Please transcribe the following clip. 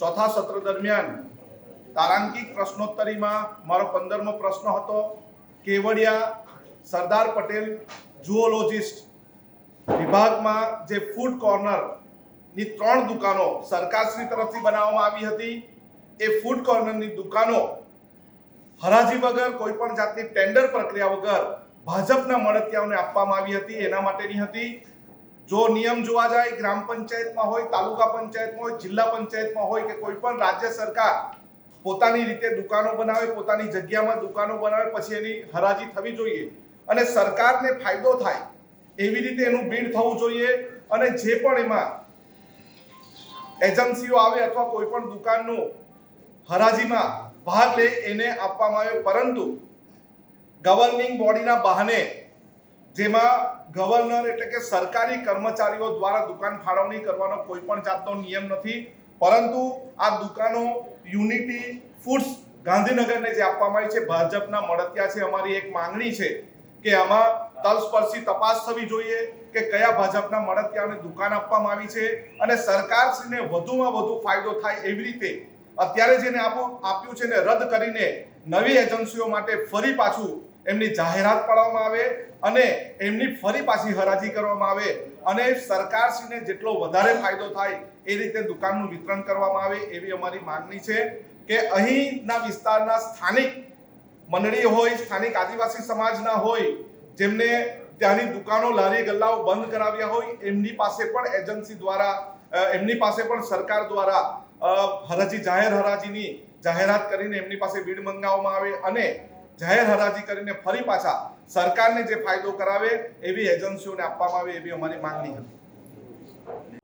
ચોથા સત્ર દરમિયાન તારાંકિક પ્રશ્નોત્તરીમાં મારો પંદરમો પ્રશ્ન હતો, કેવડિયા સરદાર પટેલ જુઓલોજિસ્ટ વિભાગમાં જે ફૂડ કોર્નરની ત્રણ દુકાનો સરકારશ્રી તરફથી બનાવવામાં આવી હતી, એ ફૂડ કોર્નરની દુકાનો હરાજી વગર કોઈ પણ જાતની ટેન્ડર પ્રક્રિયા વગર ભાજપના મળતિયાઓને આપવામાં આવી હતી, એના માટેની હતી. જો નિયમ જોવા જાય, ગ્રામ પંચાયતમાં હોય, તાલુકા પંચાયતમાં હોય, જિલ્લા પંચાયતમાં હોય કે કોઈ પણ રાજ્ય સરકાર પોતાની રીતે દુકાનો બનાવે, પોતાની જગ્યામાં દુકાનો બનાવે, પછી એની હરાજી થવી જોઈએ. અને સરકારને ફાયદો થાય એવી રીતે એનું બિડ થવું જોઈએ અને જે પણ એમાં એજન્સીઓ આવે અથવા કોઈ પણ દુકાનનું હરાજીમાં ભાગ લે એને આપવામાં આવે. પરંતુ ગવર્નિંગ બોડીના બહાને જેમાં ગવર્નર એટલે કે સરકારી કર્મચારીઓ દ્વારા દુકાન ફાળવણી કરવાનો કોઈ પણ જાતનો નિયમ નથી. પરંતુ આ દુકાનો યુનિટી ફૂડ્સ ગાંધીનગરને જે આપવામાં આવી છે, ભાજપના મળતિયા છે, અમારી એક માંગણી છે કે આમાં તલસ્પર્શી તપાસ થવી જોઈએ કે કયા ભાજપના મળતિયાને દુકાન આપવામાં આવી છે અને સરકારશ્રીને વધુમાં વધુ ફાયદો થાય એવી રીતે અત્યારે જેને આપો આપ્યું છે ને રદ કરીને નવી એજન્સીઓ માટે ફરી પાછું એમની જાહેરાત પાડવામાં આવે અને એમની ફરી પાછી હરાજી કરવામાં આવે અને સરકારશ્રીને જેટલો વધારે ફાયદો થાય એ રીતે દુકાનનું વિતરણ કરવામાં આવે એવી અમારી માંગણી છે કે અહીંના વિસ્તારના સ્થાનિક મંડળી હોય, સ્થાનિક આદિવાસી સમાજના હોય, જેમને ત્યાંની દુકાનો લારી ગલ્લાઓ બંધ કરાવ્યા હોય, એમની પાસે પણ એજન્સી દ્વારા એમની પાસે પણ સરકાર દ્વારા હરાજી, જાહેર હરાજીની જાહેરાત કરીને એમની પાસે બીડ મંગાવવામાં આવે અને જાહેર હરાજી કરીને ફરી પાછા સરકારને જે ફાયદો કરાવે એવી એજન્સીઓને આપવામાં આવે એવી અમારી માંગણી હતી.